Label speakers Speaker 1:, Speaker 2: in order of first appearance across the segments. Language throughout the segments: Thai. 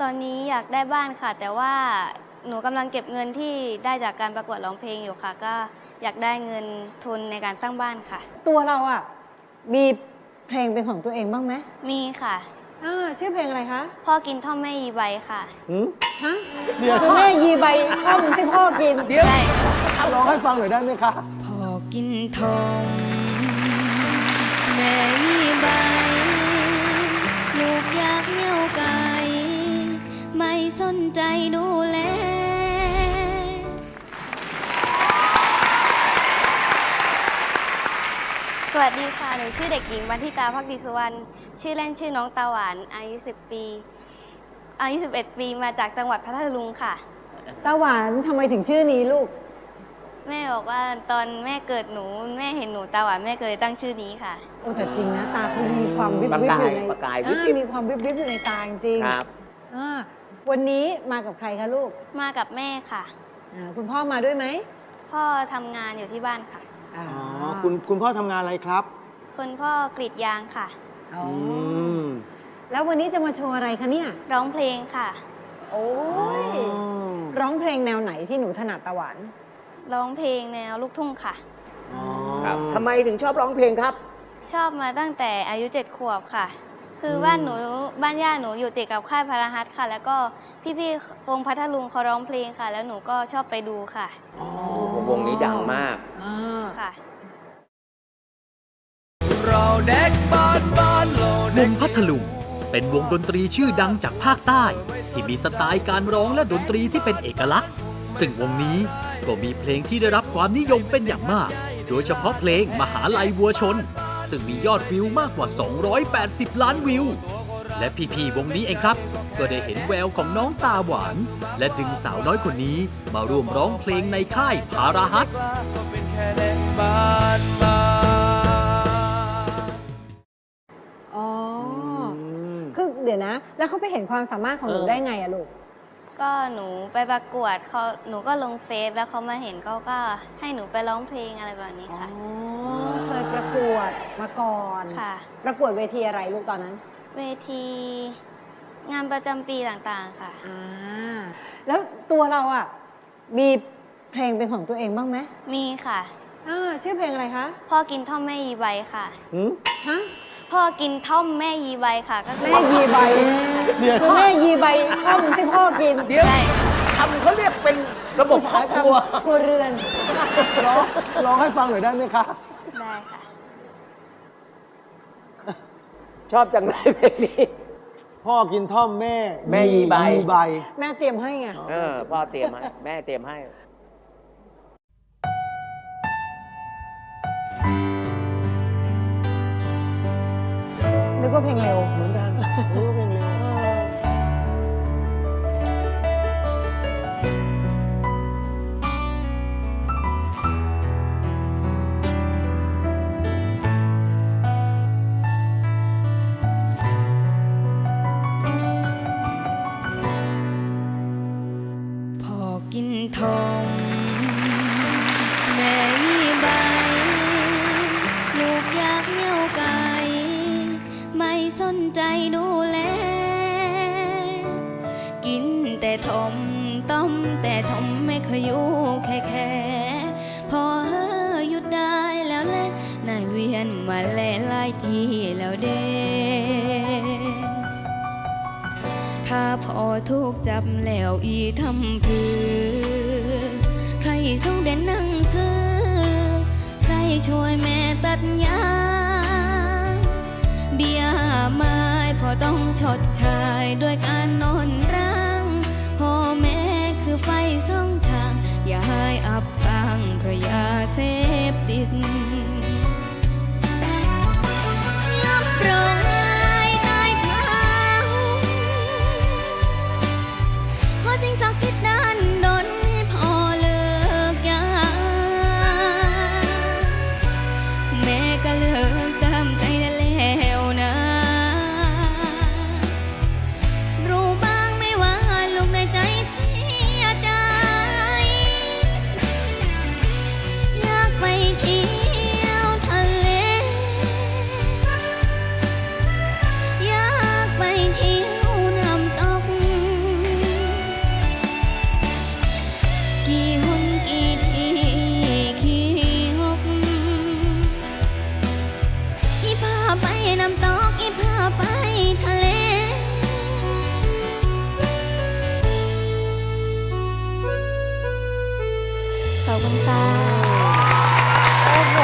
Speaker 1: ตอนนี้อยากได้บ้านค่ะ แต่ว่าหนูกำลังเก็บเงินที่ได้จากการประกวดร้องเพลงอยู่ค่ะ ก็อยากได้เงินทุนในการตั้งบ้านค่ะ
Speaker 2: ตัวเราอะมีเพลงเป็นของตัวเองบ้างไหม
Speaker 1: มีค่ะ
Speaker 2: อ่าชื่อเพลงอะไรคะ
Speaker 1: พ่อกินท่อมแม่ยีใบค่ะ
Speaker 3: หืม
Speaker 2: ฮะ
Speaker 3: เดี๋ยว
Speaker 2: คุณแม่ยีใบข้าวให้พ่อกิน
Speaker 3: เดี๋ยวร้องให้ฟังหน่อยได้ไหมคะ
Speaker 4: พอกินทองแม่ วัสดี
Speaker 1: ค่ะ หนูชื่อเด็กหญิงวันทิตาพักดีสุวรรณ ชื่อเล่นชื่อน้องตาหวาน อายุ 10 ปี อายุ 11 ปี มาจากจังหวัดพัทลุงค่ะ
Speaker 2: ตาหวานทำไมถึงชื่อนี้ลูก
Speaker 1: แม่บอกว่าตอนแม่เกิดหนู แม่เห็นหนูตาหวานแม่ก็เลยตั้งชื่อนี้ค่ะ
Speaker 2: โอ้แต่จริงนะ ตาเขามีความวิบ
Speaker 3: ประ
Speaker 2: วิบ
Speaker 3: กา
Speaker 2: อยยู่ใน
Speaker 3: ประกายวิบ
Speaker 2: อ่า
Speaker 3: วิบ
Speaker 2: มีความวิบวิบอยู่ในตาจริงๆ
Speaker 3: ครับ
Speaker 2: อ่าวันนี้มากับใครคะลูก
Speaker 1: มากับแม่ค่ะ
Speaker 2: อ่าคุณพ่อมาด้วยไหม
Speaker 1: พ่อทำงานอยู่ที่บ้านค่ะ
Speaker 2: อ่า
Speaker 3: อ๋อ คุณคุณพ่อทำงานอะไรครับ
Speaker 1: คุณพ่อกรีดยางค่ะ
Speaker 2: อ๋อ
Speaker 3: อื
Speaker 2: อ
Speaker 3: ม
Speaker 2: แล้ววันนี้จะมาโชว์อะไรคะเนี่ย
Speaker 1: ร้องเพลงค่ะ
Speaker 2: โอ้ย
Speaker 3: อ๋อ
Speaker 2: ร้องเพลงแนวไหนที่หนูถนัดตาหวาน
Speaker 1: ร้องเพลงแนวลูกทุ่งค่ะ
Speaker 3: อ๋อ
Speaker 5: ครับทำไมถึงชอบร้องเพลงครับ
Speaker 1: ชอบมาตั้งแต่อายุ7ขวบค่ะ คือบ้านหนูบ้านย่าหนูอยู่ติดกับค่ายพาราฮัทค่ะ แล้วก็พี่ๆวงพัทลุงเขาร้องเพลงค่ะ แล้วหนูก็ชอบไปดูค่ะ
Speaker 5: อ๋อวงนี้ดังมาก
Speaker 2: อ่า
Speaker 1: ค่ะ
Speaker 6: วงพัทลุงเป็นวงดนตรีชื่อดังจากภาคใต้ ที่มีสไตล์การร้องและดนตรีที่เป็นเอกลักษณ์ ซึ่งวงนี้ก็มีเพลงที่ได้รับความนิยมเป็นอย่างมาก โดยเฉพาะเพลงมหาลัยวัวชน ซึ่งมียอดวิวมากกว่า 280 ล้านวิว และพี่ๆวงนี้เองครับ ก็ได้เห็นแววของน้องตาหวาน และดึงสาวน้อยคนนี้มาร่วมร้องเพลงในค่ายพาราฮัท
Speaker 2: เดี๋ยวนะ แล้วเขาไปเห็นความสามารถของหนู
Speaker 3: เออ
Speaker 2: ได้ไงอะลูก
Speaker 1: ก็หนูไปประกวดเขาหนูก็ลงเฟซแล้วเขามาเห็นเขาก็ให้หนูไปร้องเพลงอะไรแบบนี้
Speaker 2: อ๋อ
Speaker 1: ค่ะ
Speaker 2: เคยประกวดมาก่อน
Speaker 1: ค่ะ
Speaker 2: ประกวดเวทีอะไรลูกตอนนั้น
Speaker 1: เวทีงานประจำปีต่างๆค่ะ
Speaker 2: อ่าแล้วตัวเราอะมีเพลงเป็นของตัวเองบ้างไหม
Speaker 1: มีค่ะ
Speaker 2: อ่าชื่อเพลงอะไรคะ
Speaker 1: พ่อกินท่อมแม่ยีใบค่ะ
Speaker 3: หืม
Speaker 2: ฮะ
Speaker 1: พ่อกินท่อมแม่ยีใบค่ะ ก็คือ
Speaker 2: แม่ยีใบ
Speaker 3: เดี๋ยว
Speaker 2: คือแม่ยีใบข้าวให้พ่อกิน
Speaker 5: เดี๋ยวทำเขาเรียกเป็นระบบครอบครัว
Speaker 2: ครัวเรือน
Speaker 3: ร้องร้องให้ฟังหน่อยได้ไหมคะ
Speaker 1: ได้ค่ะ
Speaker 5: ชอบจังเลยเพลงนี้
Speaker 3: พ่อกินท่อมแม่
Speaker 5: แม่ยีใบ
Speaker 3: ใบ
Speaker 2: แม่เตรียมให้ไง
Speaker 5: เออพ่อเตรียมให้ แม่เตรียมให้
Speaker 2: กว่าเพลงเร็ว
Speaker 3: เหมือนกันรู้ว่าเพลงเร็ว
Speaker 4: พอกินทอง แต่ทมต้มแต่ทมไม่เคยอยู่แค่แค่พอเฮอหยุดได้แล้วแหละนายเวียนมาแลหลายทีแล้วเด้ถ้าพอถูกจับแล้วอีทำพือใครส่งเด่นนั่งซื้อ ใครช่วยแม่ตัดยางเบียไม้พอต้องชดใช้ด้วยการนอน อบ
Speaker 1: คุณค่ะ
Speaker 2: โอ้โห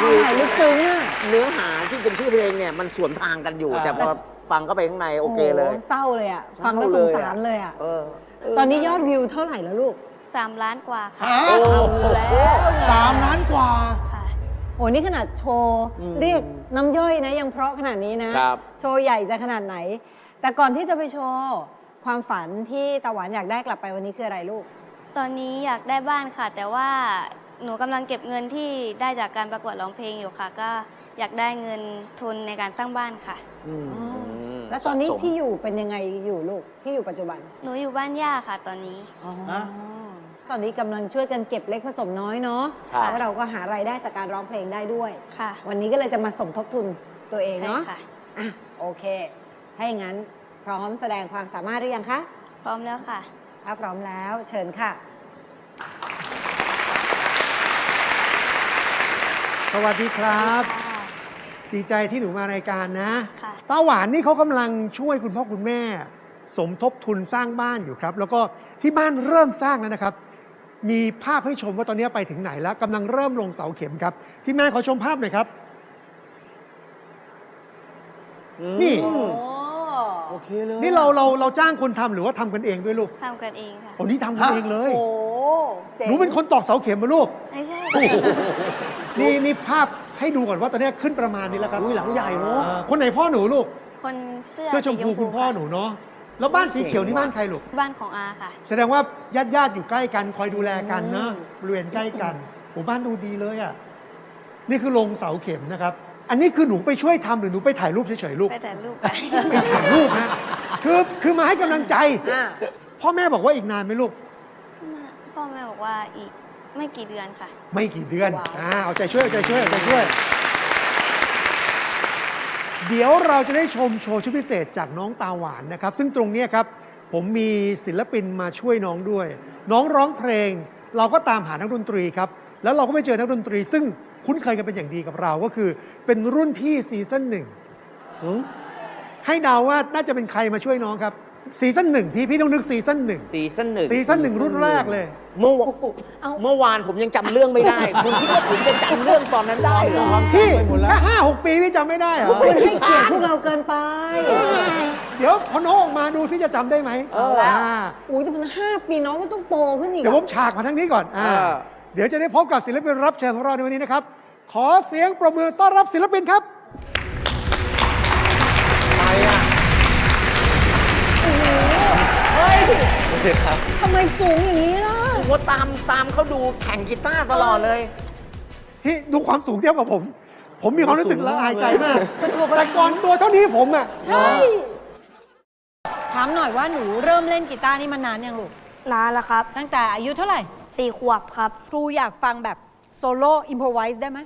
Speaker 2: ความหมายลึกซึ้งอะ
Speaker 5: เนื้อหาที่เป็นชื่อเพลงเนี่ยมันสวนทางกันอยู่
Speaker 3: อ่า
Speaker 5: แต่พอฟังเข้าไปข้างในโอเคเลย
Speaker 2: โเศร้าเลยอะ
Speaker 5: เศร้า
Speaker 2: ฟังแล้วสงสาร
Speaker 5: เลยอะ
Speaker 2: เลยอะ
Speaker 5: เออ
Speaker 2: ตอนนี้ยอดวิวเท่าไหร่แล้วลูก
Speaker 1: 3ล้านกว่าค่ะ
Speaker 3: ฮะ
Speaker 5: โอ้โห
Speaker 2: แล้วไง
Speaker 3: สามล้านกว่า
Speaker 1: ค่ะ
Speaker 2: โอ้นี่ขนาดโชว์
Speaker 3: อืม
Speaker 2: เรียกน้ำย่อยนะยังเพราะขนาดนี้นะ
Speaker 5: ครับ
Speaker 2: โชว์ใหญ่จะขนาดไหน แต่ก่อนที่จะไปโชว์ ความฝันที่ตาหวานอยากได้กลับไปวันนี้คืออะไรลูก
Speaker 1: ตอนนี้อยากได้บ้านค่ะ แต่ว่าหนูกำลังเก็บเงินที่ได้จากการประกวดร้องเพลงอยู่ค่ะ ก็อยากได้เงินทุนในการตั้งบ้านค่ะ
Speaker 3: อืม
Speaker 5: ม
Speaker 2: แล้วตอนนี้
Speaker 5: สะสม
Speaker 2: ที่อยู่เป็นยังไงอยู่ลูกที่อยู่ปัจจุบัน
Speaker 1: หนูอยู่บ้านย่าค่ะ ตอนนี้
Speaker 3: ฮะ
Speaker 2: ตอนนี้กำลังช่วยกันเก็บเล็กผสมน้อยเนาะ
Speaker 5: ครับ
Speaker 2: แล้วเราก็หารายได้จากการร้องเพลงได้ด้วย
Speaker 1: ค่ะ
Speaker 2: วันนี้ก็เลยจะมาสมทบทุนตัวเอง
Speaker 1: ใช่
Speaker 2: เนาะ
Speaker 1: ค่ะ
Speaker 2: อะโอเค ถ้าอย่างนั้นพร้อมแสดงความสามารถหรือยังคะ
Speaker 1: พร้อมแล้วค่ะ
Speaker 2: ถ้าพร้อมแล้วเชิญค่ะ
Speaker 7: สวัสดีครับ
Speaker 1: ค่ะ
Speaker 7: ดีใจที่หนูมารายการนะ
Speaker 1: ค่ะ
Speaker 7: ป้าหวานนี่เขากำลังช่วยคุณพ่อคุณแม่ สมทบทุนสร้างบ้านอยู่ครับ แล้วก็ที่บ้านเริ่มสร้างแล้วนะครับ มีภาพให้ชมว่าตอนนี้ไปถึงไหนแล้วกำลังเริ่มลงเสาเข็มครับ ที่แม่ขอชมภาพหน่อยครับ นี่
Speaker 2: โอ้
Speaker 3: โอเคเลย
Speaker 7: นี่เราเราเราจ้างคนทำหรือว่าทำกันเองด้วยลูก
Speaker 1: ทำกันเองค่ะ
Speaker 7: โอ้นี่ทำกันเองเลย
Speaker 2: โหจ๋ง
Speaker 7: หนูเป็นคนตอกเสาเข็มมาลูก
Speaker 1: ไม่ใช่
Speaker 7: นี่นี่ภาพให้ดูก่อนว่าตอนนี้ขึ้นประมาณนี้แล้วครับ
Speaker 3: อุ้ยหลังใหญ่เนาะ
Speaker 7: อ่าคนไหนพ่อหนูลูก
Speaker 1: คนเสื้อ
Speaker 7: เสื้อชมพูคุณพ่อหนูเนาะแล้วบ้านสีเขียวนี่บ้านใครลูก
Speaker 1: บ้านของอาค่ะ
Speaker 7: แสดงว่าญาติญาติๆอยู่ใกล้กันคอยดูแลกันนะบริเวณใกล้กันหมู่บ้านดูดีเลยอะนี่คือลงเสาเข็มนะครับ อันนี้คือหนูไปช่วยทำหรือหนูไปถ่ายรูปเฉยๆลูก
Speaker 1: ไปแต่รูปกัน
Speaker 7: ไปถ่ายรูปนะคือคือมาให้กำลังใจ
Speaker 2: อะ
Speaker 7: พ่อแม่บอกว่าอีกนานไหมลูก
Speaker 1: พ่อแม่บอกว่าอีกไม่กี่เดือนค่ะ
Speaker 7: ไม่กี่เดือนอ่าเอาใจช่วยเอาใจช่วยเอาใจช่วย เดี๋ยวเราจะได้ชมโชว์ชุดพิเศษจากน้องตาหวานนะครับ ซึ่งตรงเนี้ยครับ ผมมีศิลปินมาช่วยน้องด้วย น้องร้องเพลง เราก็ตามหานักดนตรีครับ แล้วเราก็ไปเจอนักดนตรี ซึ่ง คุ้นเคยกันเป็นอย่างดีกับเราก็คือ เป็นรุ่นพี่ซีซั่นหนึ่ง
Speaker 3: หืม
Speaker 7: ให้เดาว่าน่าจะเป็นใครมาช่วยน้องครับซีซั่นหนึ่งพี่พี่ต้องนึกซีซั่นหนึ่ง
Speaker 5: ซีซั่นหนึ่ง
Speaker 7: ซีซั่นหนึ่งรุ่นแรกเลย
Speaker 5: เมื่อว
Speaker 2: เอา
Speaker 5: เมื่อวานผมยังจำเรื่องไม่ได้ คุณคิดว่าผมจะจำเรื่องตอนนั้นได้เหรอ
Speaker 7: พี่
Speaker 3: ไปหมดแล้ว
Speaker 7: แค่ห้าหกปีพี่จำไม่ได้เหรอ
Speaker 2: คุณให้เกียรติพวกเราเกินไป
Speaker 7: เดี๋ยวพอน้องออกมาดูซิจะจำได้ไหม
Speaker 5: เออ
Speaker 7: อ่า
Speaker 2: อุ้ยแต่มันห้าปีน้องก็ต้องโตขึ้นอีก
Speaker 7: เดี๋ยวผ
Speaker 2: อะ
Speaker 7: มฉากมาทั้งนี้ก่อนอ่า
Speaker 5: เออ
Speaker 7: เดี๋ยวจะได้พบกับศิลปินรับเชิญของเราในวันนี้นะครับ ขอเสียงประมือต้อนรับศิลปินครับ
Speaker 3: ไปอะ
Speaker 2: ทำไมสูงอย่างนี้ล่ะ
Speaker 5: ผมว่าตามตามเขาดูแข่งกีตาร์ตลอดเลย
Speaker 7: ที่ดูความสูงเทียบกับผม ผมมีความรู้สึก
Speaker 3: สูง
Speaker 7: ละ
Speaker 3: มาก
Speaker 7: อายใจ
Speaker 3: เลย
Speaker 7: มากแต่ก่อนตัวเท่านี้ผมอะ
Speaker 2: ใช่ ถามหน่อยว่าหนูเริ่มเล่นกีตาร์นี่มานานยังลูก
Speaker 8: นานแล้วครับ
Speaker 2: ตั้งแต่อายุเท่าไหร่
Speaker 8: สี่ขวบครับ
Speaker 2: ครูอยากฟังแบบโซโล่อิมพอไวส์ได้ไหม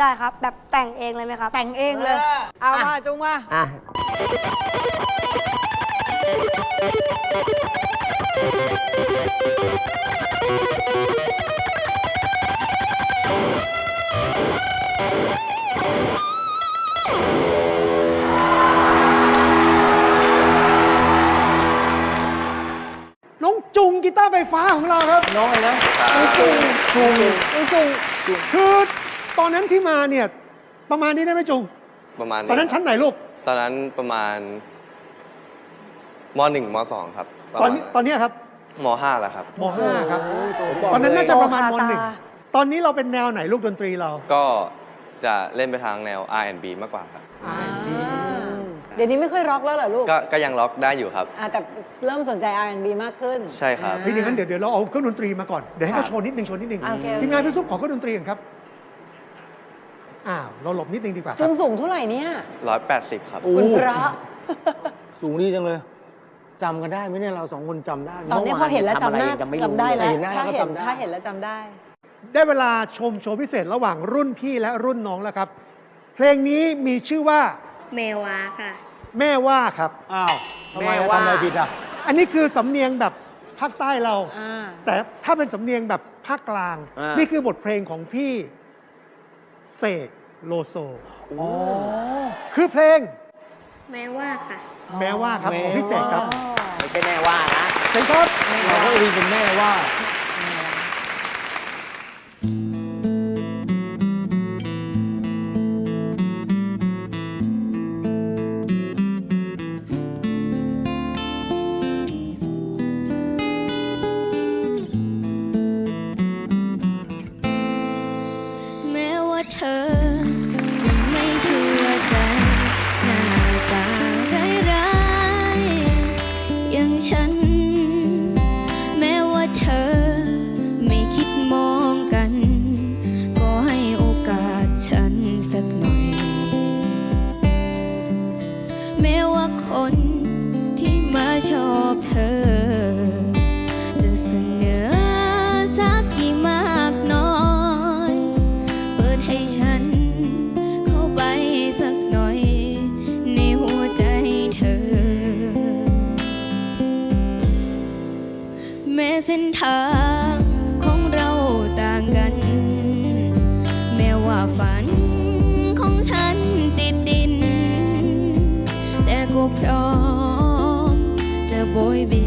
Speaker 8: ได้ครับ แบบแต่งเองเลยไหมครับ
Speaker 2: แต่งเองเลย เอามาจงมา
Speaker 5: อะ
Speaker 7: ตาร์ไฟฟ้าของเราครับ
Speaker 3: น้องอะไรนะ
Speaker 7: จุงจุง
Speaker 2: จง
Speaker 7: คือตอนนั้นที่มาเนี่ยประมาณนี้ได้ไหมจุง
Speaker 9: ประมาณ
Speaker 7: ตอนนั้นชั้นไหนลูก
Speaker 9: ตอนนั้นประมาณมหนึ่งมสองครับประ
Speaker 7: ตอน
Speaker 9: มาณ
Speaker 7: นี้ตอนเนี้ยครับ
Speaker 9: มห้าแล้วครับ
Speaker 7: มห้าครับ
Speaker 3: ผมบอก
Speaker 7: ตอนนั้นน่าจะประมาณม
Speaker 8: โตคา
Speaker 7: หนึ่ง
Speaker 8: ตา
Speaker 7: ตอนนี้เราเป็นแนวไหนลูกดนตรีเรา
Speaker 9: ก็จะเล่นไปทางแนว R&B มากกว่าครับ
Speaker 7: R&B
Speaker 2: เดี๋ยวนี้ไม่ค่อยร็อกแล้วเหรอลูก
Speaker 9: ก็ก็ยังล็อกได้อยู่ครับ
Speaker 2: อ่าแต่เริ่มสนใจ R&B มากขึ้น
Speaker 9: ใช่ครับ
Speaker 7: เฮ้ยอย่างนั้นเดี๋ยวเดี๋ยวเราเอาเครื่องดนตรีมาก่อน เดี๋ยวให้เขาโชว์นิดนึงโชว์นิดนึง
Speaker 2: โอเคโอเค
Speaker 7: ทีมงานพี่ซุปขอเครื่องดนตรีก่อนครับ อ้าวเราหลบนิดนึงดีกว่าค
Speaker 2: จ
Speaker 7: รับ
Speaker 2: งสูงเท่าไหร่เนี่ย
Speaker 9: 180ครับ
Speaker 3: โอ้
Speaker 2: คุณพระ
Speaker 3: สูงดีจังเลยจำกันได้ไหมเนี่ยเราสองคนจำได้ไหม
Speaker 2: ตอนนี้พอเห็นแล้วจำหน้า
Speaker 5: ทำอะไรยังไม่รู้
Speaker 2: จำได้แล้ว
Speaker 3: เห็นหน้า
Speaker 2: ถ้า
Speaker 3: ก็
Speaker 2: เห็น
Speaker 3: จำได้
Speaker 2: ถ้าเห็นแล้วจำได้
Speaker 7: ได้เวลาชมโชว์พิเศษระหว่างรุ่นพี่และรุ่นน้องแล้วครับ เพลงนี้มีชื่อว่า
Speaker 1: เมวาค่ะ
Speaker 7: แม่ว่าครับ
Speaker 3: อ้าวทำไม
Speaker 5: แม่
Speaker 3: อะ
Speaker 5: ว่า
Speaker 3: ทำอะไรผิดอะ
Speaker 7: อันนี้คือสำเนียงแบบภาคใต้เรา
Speaker 2: อ่า
Speaker 7: แต่ถ้าเป็นสำเนียงแบบภาคกลาง
Speaker 5: อ่านี่
Speaker 7: นี่คือบทเพลงของพี่เสกโลโซคือเพลง
Speaker 1: แม้ว่าค่ะ
Speaker 7: แม้ว่าครับของพี่เสกครับ
Speaker 5: ไม่ใช่แม่ว่านะ
Speaker 7: เชิญครับ
Speaker 3: เราก็เรียนเป็นแม่ว่า
Speaker 4: คนที่มาชอบเธอ จะเสนอสักกี่มากน้อย เปิดให้ฉันเข้าไปสักหน่อย ในหัวใจเธอ แม้เส้นทาง จะ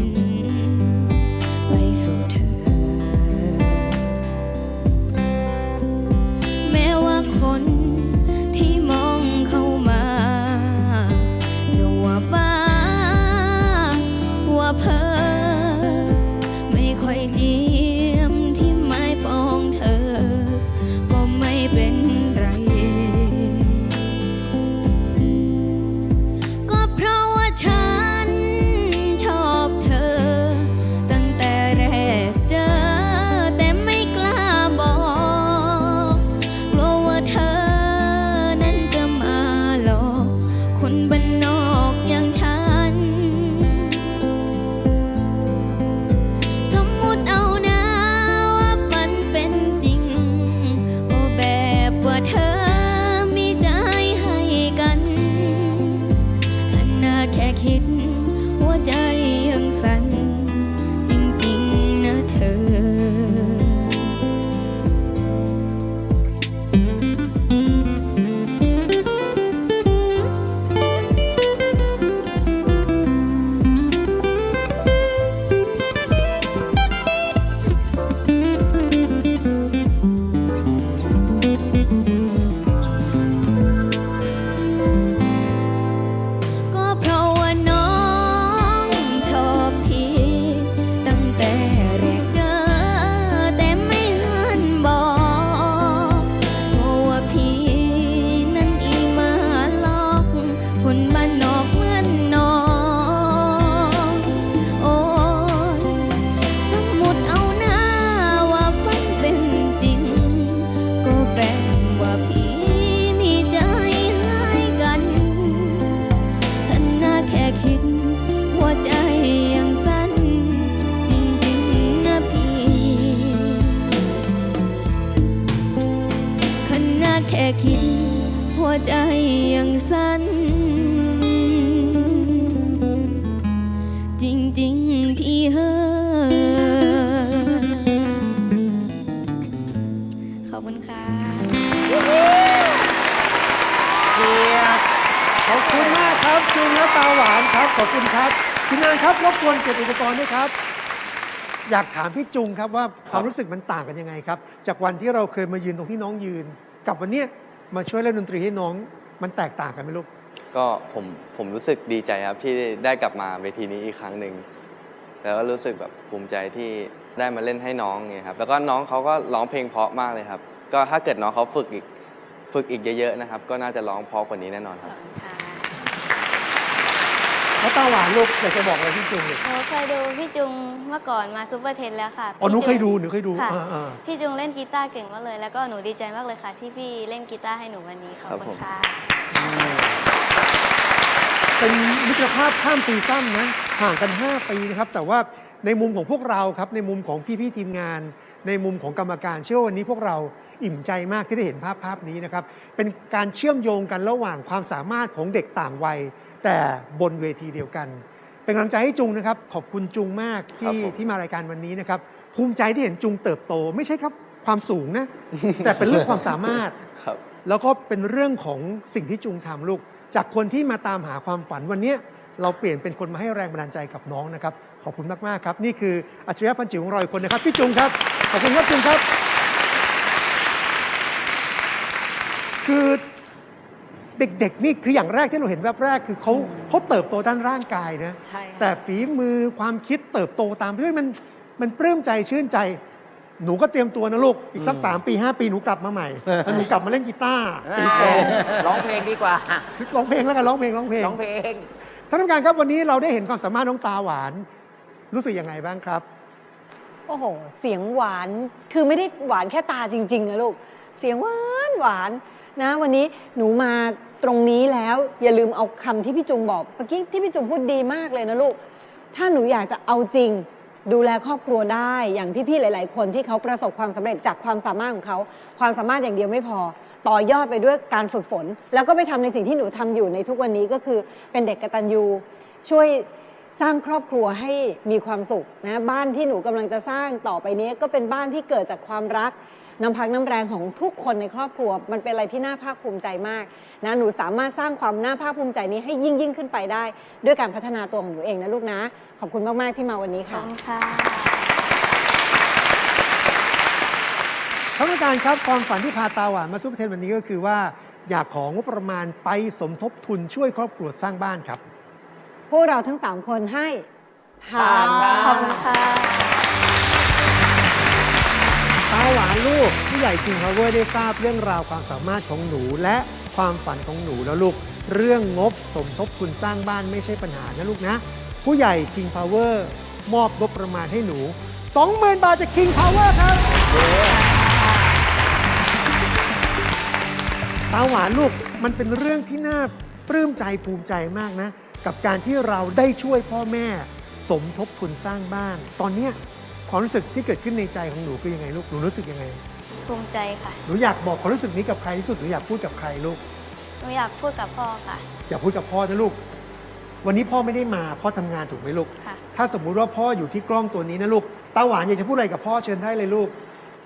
Speaker 4: ขอบคุณค่ะ
Speaker 7: ขอบคุณมากครับจุงและตาหวานครับ ขอบคุณครับทีมงานครับรบกวนเก็บอุปกรณ์ด้วยครับ อยากถามพี่จุงครับว่าความรู้สึกมันต่างกันยังไงครับ จากวันที่เราเคยมายืนตรงที่น้องยืน กับวันเนี้ยมาช่วยเล่นดนตรีให้น้องมันแตกต่างกันไหมลูก
Speaker 9: ก็ผมผมรู้สึกดีใจครับที่ได้กลับมาเวทีนี้อีกครั้งหนึ่งแล้วก็รู้สึกแบบภูมิใจที่ได้มาเล่นให้น้องไงครับแล้วก็น้องเขาก็ร้องเพลงเพราะมากเลยครับ ก็ถ้าเกิดน้องเขาฝึกอีกฝึกอีกเยอะๆนะครับ ก็น่าจะร้องเพราะกว่านี้แน่นอนครับ
Speaker 1: ค่ะ
Speaker 7: แล้วตาหวานลูกอยากจะบอกอะไรพี่จุงเลย
Speaker 1: หนูเคยดูพี่จุงเมื่อก่อนมาซูเปอร์เทนแล้วค่ะ
Speaker 7: อ๋อหนู
Speaker 1: พี่
Speaker 7: เคย
Speaker 1: จุง
Speaker 7: ดูหนูเคยดู
Speaker 1: ค่ะ
Speaker 7: อ่า
Speaker 1: พี่จุงเล่นกีตาร์เก่งมากเลย แล้วก็หนูดีใจมากเลยค่ะ ที่พี่เล่นกีตาร์ให้หนูวันนี้ขอบ
Speaker 9: ครับ
Speaker 1: คุ
Speaker 9: ผ
Speaker 1: ณ
Speaker 9: ม
Speaker 1: ค่ะ
Speaker 7: ๆเป็นมิตรภาพข้ามซีซั่นนะห่างกัน 5 ปีนะครับ แต่ว่าในมุมของพวกเราครับ ในมุมของพี่ ๆ ทีมงาน ในมุมของกรรมการเชื่อว่าวันนี้พวกเรา อิ่มใจมากที่ได้เห็นภาพภาพนี้นะครับ เป็นการเชื่อมโยงกันระหว่างความสามารถของเด็กต่างวัย แต่บนเวทีเดียวกัน เป็นกำลังใจให้จุงนะครับ ขอบคุณจุงมากที่
Speaker 9: ครับผม
Speaker 7: ที่มารายการวันนี้นะครับ ภูมิใจที่เห็นจุงเติบโต ไม่ใช่ครับความสูงนะ แต่เป็นเรื่องความสามารถ
Speaker 9: ครับ
Speaker 7: แล้วก็เป็นเรื่องของสิ่งที่จุงทำลูก จากคนที่มาตามหาความฝันวันเนี้ยเราเปลี่ยนเป็นคนมาให้แรงบันดาลใจกับน้องนะครับ ขอบคุณมาก ๆ ครับ นี่คืออัจฉริยะพันจิ๋วของเราอีกคนนะครับ พี่จุงครับ ขอบคุณครับจุงครับ คือเด็กๆนี่คืออย่างแรกที่เราเห็นแวบแรก คือเขาเขาเติบโตด้านร่างกายนะ
Speaker 2: ใช่ค่ะ
Speaker 7: แต่ฝีมือความคิดเติบโตตามไปด้วยมันมันปลื้มใจชื่นใจ หนูก็เตรียมตัวนะลูกอีกสัก3ปี5ปีหนูกลับมาใหม่แล้วหนูกลับมาเล่นกีตาร์ตีกลอง
Speaker 5: ร้องเพลงดีกว่า
Speaker 7: ร้องเพลงแล้วกันร้องเพลงร้องเพลง
Speaker 5: ร้องเพลง
Speaker 7: ท่านผู้การครับวันนี้เราได้เห็นความสามารถน้องตาหวาน รู้สึกยังไงบ้างครับ
Speaker 2: โอ้โห เสียงหวาน คือไม่ได้หวานแค่ตาจริงๆนะลูก เสียงหวานหวาน นะวันนี้หนูมาตรงนี้แล้ว อย่าลืมเอาคำที่พี่จุงบอกเมื่อกี้ที่พี่จุงพูดดีมากเลยนะลูก ถ้าหนูอยากจะเอาจริง ดูแลครอบครัวได้อย่างพี่ๆหลาย ๆ คนที่เขาประสบความสำเร็จจากความสามารถของเขา ความสามารถอย่างเดียวไม่พอ ต่อยอดไปด้วยการฝึกฝน แล้วก็ไปทำในสิ่งที่หนูทำอยู่ในทุกวันนี้ก็คือเป็นเด็กกตัญญูช่วยสร้างครอบครัวให้มีความสุขนะบ้านที่หนูกำลังจะสร้างต่อไปนี้ก็เป็นบ้านที่เกิดจากความรัก น้ำพักน้ำแรงของทุกคนในครอบครัว มันเป็นอะไรที่น่าภาคภูมิใจมากนะหนูสามารถสร้างความน่าภาคภูมิใจนี้ให้ยิ่งยิ่งขึ้นไปได้ ด้วยการพัฒนาตัวของหนูเองนะลูกนะ ขอบคุณมาก ๆ ที่มาวันนี้
Speaker 1: ขอบ
Speaker 2: ค่ะ
Speaker 1: คุณค่ะ
Speaker 7: ท่านผู้การครับความฝันที่พาตาหวานมาซูเปอร์เทนวันนี้ก็คือว่า อยากของงบประมาณไปสมทบทุนช่วยครอบครัวสร้างบ้านครับ
Speaker 2: พวกเราทั้ง 3 คนให้ผ่าน
Speaker 1: ขอบคุณค่ะ
Speaker 7: ตาหวานลูกผู้ใหญ่ King Power ได้ทราบเรื่องราวความสามารถของหนูและความฝันของหนูแล้วลูก เรื่องงบสมทบทุนสร้างบ้านไม่ใช่ปัญหานะลูกนะ ผู้ใหญ่ King Power มอบงบประมาณให้หนู 20,000 บาทจาก King Power ครับตาหวานลูกมันเป็นเรื่องที่น่าปลื้มใจภูมิใจมากนะ กับการที่เราได้ช่วยพ่อแม่ สมทบทุนสร้างบ้าน ตอนเนี้ย ความรู้สึกที่เกิดขึ้นในใจของหนูคือยังไงลูกหนูรู้สึกยังไง
Speaker 1: ภูมิใจค่ะ
Speaker 7: หนูอยากบอกความรู้สึกนี้กับใครที่สุดหนูอยากพูดกับใครลูก
Speaker 1: หนูอยากพูดกับพ่อค่ะ
Speaker 7: อยากพูดกับพ่อนะลูก วันนี้พ่อไม่ได้มาพ่อทำงานถูกไหมลูก
Speaker 1: ค่ะ
Speaker 7: ถ้าสมมุติว่าพ่ออยู่ที่กล้องตัวนี้นะลูกตาหวานอยากจะพูดอะไรกับพ่อเชิญได้เลยลูก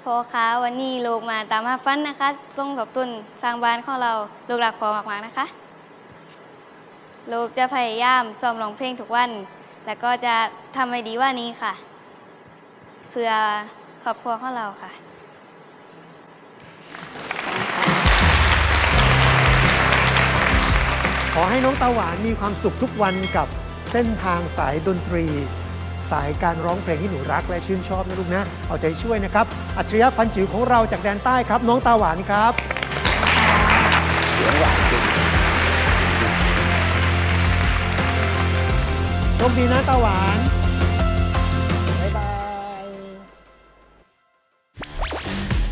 Speaker 1: พ่อคะวันนี้ลูกมาตามหาฟันนะคะส่งทบทุนสร้างบ้านของเราลูกรักพ่อมากๆนะคะ ลูกจะพยายามซ้อมร้องเพลงทุกวัน แล้วก็จะทำให้ดีกว่านี้ค่ะ เพื่อครอบครัวของเราค่ะ
Speaker 7: ขอให้น้องตาหวานมีความสุขทุกวันกับเส้นทางสายดนตรี สายการร้องเพลงที่หนูรักและชื่นชอบนะลูกนะ เอาใจช่วยนะครับ อัจฉริยะพันจิ๋วของเราจากแดนใต้ครับ น้องตาหวานครับเสียงหวานจริงโชคดีนะตาหวาน